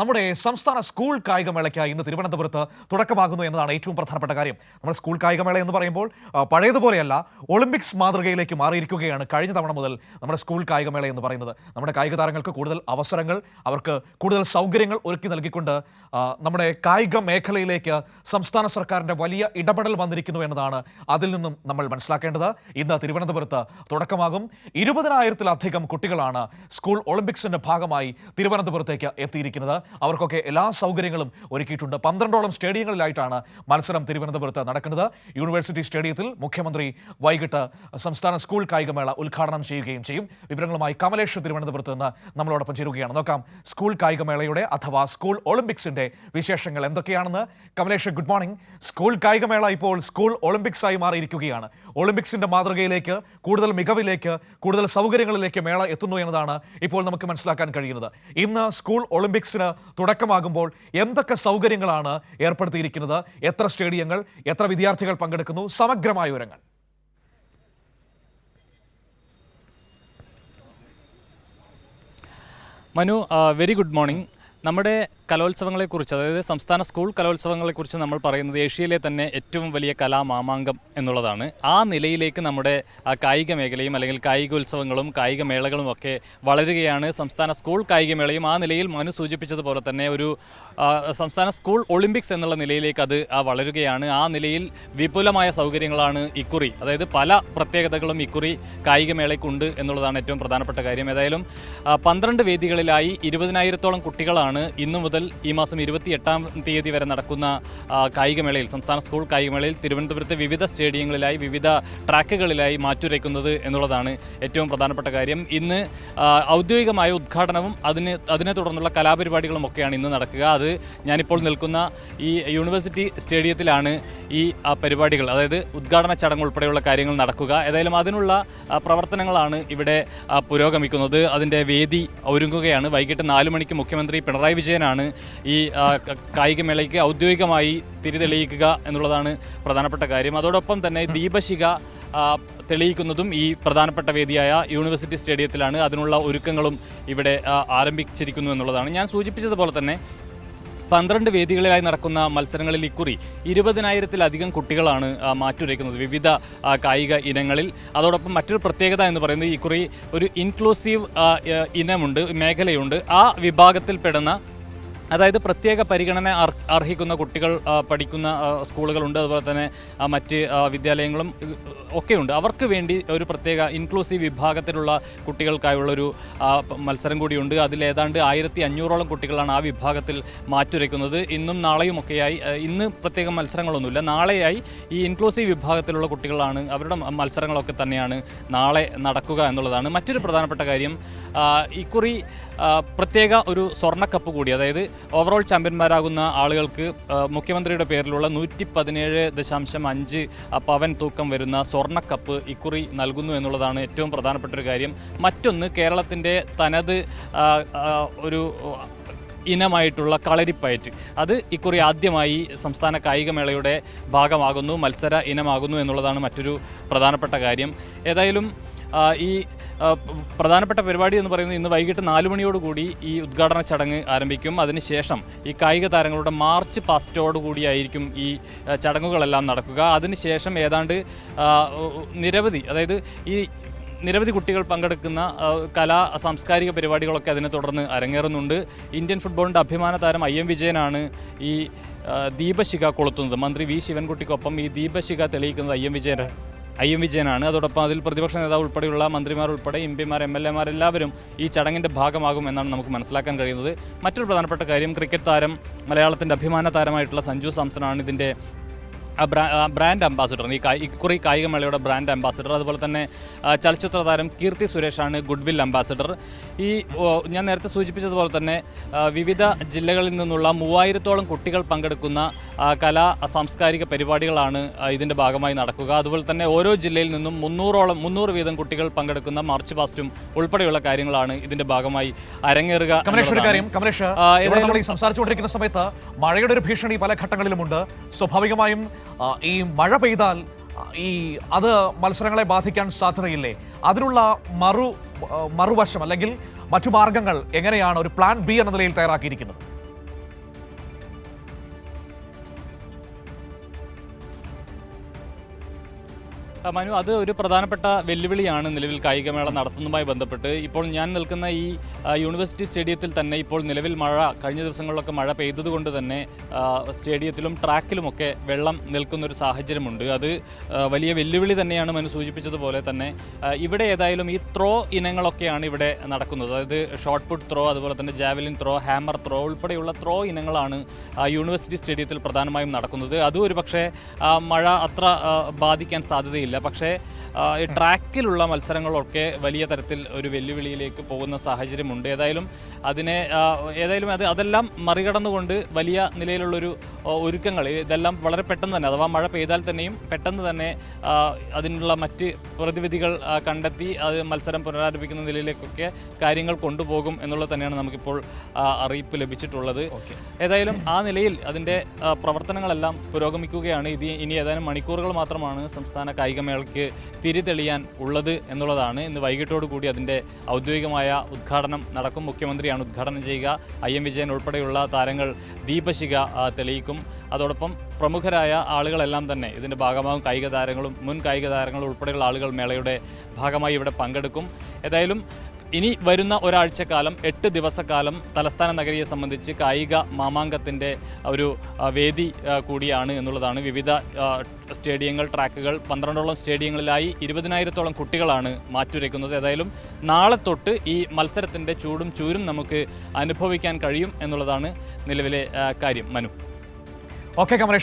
നമ്മുടെ സംസ്ഥാന സ്കൂൾ കായികമേളയ്ക്ക് ഇന്ന് തിരുവനന്തപുരത്ത് തുടക്കമാകുന്നു എന്നതാണ് ഏറ്റവും പ്രധാനപ്പെട്ട കാര്യം. നമ്മുടെ സ്കൂൾ കായികമേള എന്ന് പറയുമ്പോൾ പഴയതുപോലെയല്ല ഒളിമ്പിക്സ് മാതൃകയിലേക്ക് മാറിയിരിക്കുകയാണ് കഴിഞ്ഞ തവണ മുതൽ നമ്മുടെ സ്കൂൾ കായികമേള എന്ന് പറയുന്നത്. നമ്മുടെ കായിക താരങ്ങൾക്ക് കൂടുതൽ അവസരങ്ങൾ അവർക്ക് കൂടുതൽ സൗകര്യങ്ങൾ ഒരുക്കി നൽകിക്കൊണ്ട് നമ്മുടെ കായിക മേഖലയിലേക്ക് സംസ്ഥാന സർക്കാരിന്റെ വലിയ ഇടപെടൽ വന്നിരിക്കുന്നു എന്നതാണ് അതിൽ നിന്നും നമ്മൾ മനസ്സിലാക്കേണ്ടത്. ഇന്ന് തിരുവനന്തപുരത്ത് തുടക്കമാകും. ഇരുപതിനായിരത്തിലധികം കുട്ടികളാണ് സ്കൂൾ ഒളിമ്പിക്സിന്റെ ഭാഗമായി തിരുവനന്തപുരത്തേക്ക് എത്തിയിരിക്കുന്നത്. അവർക്കൊക്കെ എല്ലാ സൗകര്യങ്ങളും ഒരുക്കിയിട്ടുണ്ട്. പന്ത്രണ്ടോളം സ്റ്റേഡിയങ്ങളിലായിട്ടാണ് മത്സരം തിരുവനന്തപുരത്ത് നടക്കുന്നത്. യൂണിവേഴ്സിറ്റി സ്റ്റേഡിയത്തിൽ മുഖ്യമന്ത്രി വൈകിട്ട് സംസ്ഥാന സ്കൂൾ കായികമേള ഉദ്ഘാടനം ചെയ്യുകയും ചെയ്യും. വിവരങ്ങളുമായി കമലേഷ് തിരുവനന്തപുരത്ത് നിന്ന് നമ്മളോടൊപ്പം ചേരുകയാണ്. നോക്കാം സ്കൂൾ കായികമേളയുടെ അഥവാ സ്കൂൾ ഒളിമ്പിക്സിന്റെ വിശേഷങ്ങൾ എന്തൊക്കെയാണെന്ന് കമലേഷ് ഗുഡ് മോർണിംഗ്. സ്കൂൾ കായികമേള ഇപ്പോൾ സ്കൂൾ ഒളിമ്പിക്സ് ആയി മാറിയിരിക്കുകയാണ്. ഒളിമ്പിക്സിന്റെ മാതൃകയിലേക്ക് കൂടുതൽ മികവിലേക്ക് കൂടുതൽ സൗകര്യങ്ങളിലേക്ക് മേള എത്തുന്നു എന്നതാണ് ഇപ്പോൾ നമുക്ക് മനസ്സിലാക്കാൻ കഴിയുന്നത്. ഇന്ന് സ്കൂൾ ഒളിമ്പിക്സിന് തുടക്കമാകുമ്പോൾ എന്തൊക്കെ സൗകര്യങ്ങളാണ് ഏർപ്പെടുത്തിയിരിക്കുന്നത്? എത്ര സ്റ്റേഡിയങ്ങൾ എത്ര വിദ്യാർത്ഥികൾ പങ്കെടുക്കുന്നു? സമഗ്രമായ വിവരങ്ങൾ. മനു വെരി ഗുഡ് മോർണിംഗ് നമ്മുടെ കലോത്സവങ്ങളെക്കുറിച്ച് അതായത് സംസ്ഥാന സ്കൂൾ കലോത്സവങ്ങളെക്കുറിച്ച് നമ്മൾ പറയുന്നത് ഏഷ്യയിലെ തന്നെ ഏറ്റവും വലിയ കലാമാമാങ്കം എന്നുള്ളതാണ്. ആ നിലയിലേക്ക് നമ്മുടെ കായിക മേഖലയും അല്ലെങ്കിൽ കായികോത്സവങ്ങളും കായിക മേളകളും ഒക്കെ വളരുകയാണ്. സംസ്ഥാന സ്കൂൾ കായികമേളയും ആ നിലയിൽ മനു സൂചിപ്പിച്ചതുപോലെ തന്നെ ഒരു സംസ്ഥാന സ്കൂൾ ഒളിമ്പിക്സ് എന്നുള്ള നിലയിലേക്ക് അത് വളരുകയാണ്. ആ നിലയിൽ വിപുലമായ സൗകര്യങ്ങളാണ് ഇക്കുറി അതായത് പല പ്രത്യേകതകളും ഇക്കുറി കായികമേളയ്ക്കുണ്ട് എന്നുള്ളതാണ് ഏറ്റവും പ്രധാനപ്പെട്ട കാര്യം. ഏതായാലും പന്ത്രണ്ട് വേദികളിലായി ഇരുപതിനായിരത്തോളം കുട്ടികളാണ് ഇന്നു മുതൽ ഈ മാസം ഇരുപത്തി എട്ടാം തീയതി വരെ നടക്കുന്ന കായികമേളയിൽ സംസ്ഥാന സ്കൂൾ കായികമേളയിൽ തിരുവനന്തപുരത്തെ വിവിധ സ്റ്റേഡിയങ്ങളിലായി വിവിധ ട്രാക്കുകളിലായി മാറ്റുരയ്ക്കുന്നത് എന്നുള്ളതാണ് ഏറ്റവും പ്രധാനപ്പെട്ട കാര്യം. ഇന്ന് ഔദ്യോഗികമായ ഉദ്ഘാടനവും അതിന് അതിനെ തുടർന്നുള്ള കലാപരിപാടികളും ഒക്കെയാണ് ഇന്ന് നടക്കുക. അത് ഞാനിപ്പോൾ നിൽക്കുന്ന ഈ യൂണിവേഴ്സിറ്റി സ്റ്റേഡിയത്തിലാണ് ഈ പരിപാടികൾ അതായത് ഉദ്ഘാടന ചടങ്ങ് ഉൾപ്പെടെയുള്ള കാര്യങ്ങൾ നടക്കുക. ഏതായാലും അതിനുള്ള പ്രവർത്തനങ്ങളാണ് ഇവിടെ പുരോഗമിക്കുന്നത്. അതിന്റെ വേദി ഒരുങ്ങുകയാണ്. വൈകിട്ട് നാല് മണിക്ക് മുഖ്യമന്ത്രി പിണറായി വിജയനാണ് ഈ കായികമേളയ്ക്ക് ഔദ്യോഗികമായി തിരിതെളിയിക്കുക എന്നുള്ളതാണ് പ്രധാനപ്പെട്ട കാര്യം. അതോടൊപ്പം തന്നെ ദീപശിക തെളിയിക്കുന്നതും ഈ പ്രധാനപ്പെട്ട വേദിയായ യൂണിവേഴ്സിറ്റി സ്റ്റേഡിയത്തിലാണ്. അതിനുള്ള ഒരുക്കങ്ങളും ഇവിടെ ആരംഭിച്ചിരിക്കുന്നു എന്നുള്ളതാണ്. ഞാൻ സൂചിപ്പിച്ചതുപോലെ തന്നെ പന്ത്രണ്ട് വേദികളിലായി നടക്കുന്ന മത്സരങ്ങളിൽ ഇക്കുറി ഇരുപതിനായിരത്തിലധികം കുട്ടികളാണ് മാറ്റുരയ്ക്കുന്നത്. വിവിധ കായിക ഇനങ്ങളിൽ. അതോടൊപ്പം മറ്റൊരു പ്രത്യേകത എന്ന് പറയുന്നത് ഇക്കുറി ഒരു ഇൻക്ലൂസീവ് ഇനമുണ്ട് മേഖലയുണ്ട്. ആ വിഭാഗത്തിൽപ്പെടുന്ന അതായത് പ്രത്യേക പരിഗണന അർഹിക്കുന്ന കുട്ടികൾ പഠിക്കുന്ന സ്കൂളുകളുണ്ട്. അതുപോലെ തന്നെ മറ്റ് വിദ്യാലയങ്ങളും ഒക്കെയുണ്ട്. അവർക്ക് വേണ്ടി ഒരു പ്രത്യേക ഇൻക്ലൂസീവ് വിഭാഗത്തിലുള്ള കുട്ടികൾക്കായുള്ളൊരു മത്സരം കൂടിയുണ്ട്. അതിൽ ഏതാണ്ട് ആയിരത്തി അഞ്ഞൂറോളം കുട്ടികളാണ് ആ വിഭാഗത്തിൽ മാറ്റുരയ്ക്കുന്നത്. ഇന്നും നാളെയും ഒക്കെയായി ഇന്ന് പ്രത്യേക മത്സരങ്ങളൊന്നുമില്ല. നാളെയായി ഈ ഇൻക്ലൂസീവ് വിഭാഗത്തിലുള്ള കുട്ടികളാണ് അവരുടെ മത്സരങ്ങളൊക്കെ തന്നെയാണ് നാളെ നടക്കുക എന്നുള്ളതാണ്. മറ്റൊരു പ്രധാനപ്പെട്ട കാര്യം ഇക്കുറി പ്രത്യേക ഒരു സ്വർണക്കപ്പ് കൂടി അതായത് ഓവറോൾ ചാമ്പ്യന്മാരാകുന്ന ആളുകൾക്ക് മുഖ്യമന്ത്രിയുടെ പേരിലുള്ള നൂറ്റി പതിനേഴ് ദശാംശം അഞ്ച് പവൻ തൂക്കം വരുന്ന സ്വർണക്കപ്പ് ഇക്കുറി നൽകുന്നു എന്നുള്ളതാണ് ഏറ്റവും പ്രധാനപ്പെട്ട ഒരു കാര്യം. മറ്റൊന്ന് കേരളത്തിന്റെ തനത് ഒരു ഇനമായിട്ടുള്ള കളരിപ്പയറ്റ്. അത് ഇക്കുറി ആദ്യമായി സംസ്ഥാന കായികമേളയുടെ ഭാഗമാകുന്നു മത്സര ഇനമാകുന്നു എന്നുള്ളതാണ് മറ്റൊരു പ്രധാനപ്പെട്ട കാര്യം. ഏതായാലും ഈ പ്രധാനപ്പെട്ട പരിപാടി എന്ന് പറയുന്നത് ഇന്ന് വൈകിട്ട് നാല് മണിയോടുകൂടി ഈ ഉദ്ഘാടന ചടങ്ങ് ആരംഭിക്കും. അതിനുശേഷം ഈ കായിക താരങ്ങളുടെ മാർച്ച് പാസ്റ്റോടുകൂടിയായിരിക്കും ഈ ചടങ്ങുകളെല്ലാം നടക്കുക. അതിനുശേഷം ഏതാണ്ട് നിരവധി അതായത് ഈ നിരവധി കുട്ടികൾ പങ്കെടുക്കുന്ന കലാ സാംസ്കാരിക പരിപാടികളൊക്കെ അതിനെ തുടർന്ന് അരങ്ങേറുന്നുണ്ട്. ഇന്ത്യൻ ഫുട്ബോളിന്റെ അഭിമാന താരം ഐ എം വിജയനാണ് ഈ ദീപശിഖ കൊളുത്തുന്നത്. മന്ത്രി വി ശിവൻകുട്ടിക്കൊപ്പം ഈ ദീപശിഖ തെളിയിക്കുന്നത് I M Vijayan. I M വിജയനാണ്. അതോടൊപ്പം അതിൽ പ്രതിപക്ഷ നേതാവ് ഉൾപ്പെടെയുള്ള മന്ത്രിമാർ ഉൾപ്പെടെ എം പിമാർ എം എൽ എമാർ എല്ലാവരും ഈ ചടങ്ങിന്റെ ഭാഗമാകും എന്നാണ് നമുക്ക് മനസ്സിലാക്കാൻ കഴിയുന്നത്. മറ്റൊരു പ്രധാനപ്പെട്ട കാര്യം ക്രിക്കറ്റ് താരം മലയാളത്തിന്റെ അഭിമാന താരമായിട്ടുള്ള സഞ്ജു സാംസണാണ് ഇതിന്റെ ആ ബ്രാ- ആ ബ്രാൻഡ് അംബാസിഡർ ഈ ഇക്കുറി കായികമേളയുടെ ബ്രാൻഡ് അംബാസിഡർ അതുപോലെ തന്നെ ചലച്ചിത്ര താരം കീർത്തി സുരേഷാണ് ഗുഡ്വിൽ അംബാസിഡർ ഈ ഞാൻ നേരത്തെ സൂചിപ്പിച്ചതുപോലെ തന്നെ വിവിധ ജില്ലകളിൽ നിന്നുള്ള മൂവായിരത്തോളം കുട്ടികൾ പങ്കെടുക്കുന്ന കലാ സാംസ്കാരിക പരിപാടികളാണ് ഇതിന്റെ ഭാഗമായി നടക്കുക. അതുപോലെ തന്നെ ഓരോ ജില്ലയിൽ നിന്നും മുന്നൂറോളം മുന്നൂറ് വീതം കുട്ടികൾ പങ്കെടുക്കുന്ന മാർച്ച് പാസ്റ്റും ഉൾപ്പെടെയുള്ള കാര്യങ്ങളാണ് ഇതിന്റെ ഭാഗമായി അരങ്ങേറുക സംസാരിച്ചുകൊണ്ടിരിക്കുന്ന സമയത്ത് മഴയുടെ ഒരു ഭീഷണി പല ഘട്ടങ്ങളിലുമുണ്ട്. സ്വാഭാവികമായും ഈ മഴ പെയ്താൽ ഈ അത് മത്സരങ്ങളെ ബാധിക്കാൻ സാധ്യതയില്ലേ? അതിനുള്ള മറു മറുവശം അല്ലെങ്കിൽ മറ്റു മാർഗങ്ങൾ എങ്ങനെയാണ് ഒരു പ്ലാൻ ബി എന്ന നിലയിൽ തയ്യാറാക്കിയിരിക്കുന്നത്? മനു അത് ഒരു പ്രധാനപ്പെട്ട വെല്ലുവിളിയാണ് നിലവിൽ കായികമേള നടത്തുന്നതുമായി ബന്ധപ്പെട്ട്. ഇപ്പോൾ ഞാൻ നിൽക്കുന്ന ഈ യൂണിവേഴ്സിറ്റി സ്റ്റേഡിയത്തിൽ തന്നെ ഇപ്പോൾ നിലവിൽ മഴ കഴിഞ്ഞ ദിവസങ്ങളിലൊക്കെ മഴ പെയ്തതുകൊണ്ട് തന്നെ സ്റ്റേഡിയത്തിലും ട്രാക്കിലുമൊക്കെ വെള്ളം നിൽക്കുന്ന ഒരു സാഹചര്യമുണ്ട്. അത് വലിയ വെല്ലുവിളി തന്നെയാണ് മനു സൂചിപ്പിച്ചതുപോലെ തന്നെ. ഇവിടെ ഏതായാലും ഈ ത്രോ ഇനങ്ങളൊക്കെയാണ് ഇവിടെ നടക്കുന്നത്. അതായത് ഷോർട്ട് പുട്ട് ത്രോ അതുപോലെ തന്നെ ജാവലിൻ ത്രോ ഹാമർ ത്രോ ഉൾപ്പെടെയുള്ള ത്രോ ഇനങ്ങളാണ് യൂണിവേഴ്സിറ്റി സ്റ്റേഡിയത്തിൽ പ്രധാനമായും നടക്കുന്നത്. അതും ഒരു പക്ഷേ മഴ അത്ര ബാധിക്കാൻ സാധ്യതയില്ല. പക്ഷേ ഈ ട്രാക്കിലുള്ള മത്സരങ്ങളൊക്കെ വലിയ തരത്തിൽ ഒരു വെല്ലുവിളിയിലേക്ക് പോകുന്ന സാഹചര്യമുണ്ട്. ഏതായാലും അതിനെ ഏതായാലും അത് അതെല്ലാം മറികടന്നുകൊണ്ട് വലിയ നിലയിലുള്ളൊരു ഒരുക്കങ്ങൾ. ഇതെല്ലാം വളരെ പെട്ടെന്ന് തന്നെ അഥവാ മഴ പെയ്താൽ തന്നെയും പെട്ടെന്ന് തന്നെ അതിനുള്ള മറ്റ് പ്രതിവിധികൾ കണ്ടെത്തി അത് മത്സരം പുനരാരംഭിക്കുന്ന നിലയിലേക്കൊക്കെ കാര്യങ്ങൾ കൊണ്ടുപോകും എന്നുള്ളത് തന്നെയാണ് നമുക്കിപ്പോൾ അറിയിപ്പ് ലഭിച്ചിട്ടുള്ളത്. ഏതായാലും ആ നിലയിൽ അതിന്റെ പ്രവർത്തനങ്ങളെല്ലാം പുരോഗമിക്കുകയാണ്. ഇത് ഇനി ഏതാനും മണിക്കൂറുകൾ മാത്രമാണ് സംസ്ഥാന കായികമേളയ്ക്ക് തിരിതെളിയാൻ ഉള്ളത് എന്നുള്ളതാണ്. ഇന്ന് വൈകിട്ടോടു കൂടി അതിന്റെ ഔദ്യോഗികമായ ഉദ്ഘാടനം നടക്കും. മുഖ്യമന്ത്രിയാണ് ഉദ്ഘാടനം ചെയ്യുക. ഐ എം വിജയൻ ഉൾപ്പെടെയുള്ള താരങ്ങൾ ദീപശിക ആ, തെളിയിക്കും അതോടൊപ്പം പ്രമുഖരായ ആളുകളെല്ലാം തന്നെ ഇതിന്റെ ഭാഗമാകും. കായിക താരങ്ങളും മുൻ കായിക താരങ്ങളും ഉൾപ്പെടെയുള്ള ആളുകൾ മേളയുടെ ഭാഗമായി ഇവിടെ പങ്കെടുക്കും. ഏതായാലും ഇനി വരുന്ന ഒരാഴ്ചക്കാലം എട്ട് ദിവസക്കാലം തലസ്ഥാന നഗരിയെ സംബന്ധിച്ച് കായിക മാമാങ്കത്തിന്റെ ഒരു വേദി കൂടിയാണ് എന്നുള്ളതാണ് വിവിധ സ്റ്റേഡിയങ്ങൾ ട്രാക്കുകൾ. പന്ത്രണ്ടോളം സ്റ്റേഡിയങ്ങളിലായി ഇരുപതിനായിരത്തോളം കുട്ടികളാണ് മാറ്റുരയ്ക്കുന്നത്. ഏതായാലും നാളെ തൊട്ട് ഈ മത്സരത്തിന്റെ ചൂടും ചൂരും നമുക്ക് അനുഭവിക്കാൻ കഴിയും എന്നുള്ളതാണ് നിലവിലെ കാര്യം. മനു. ഓക്കെ കമലേഷ്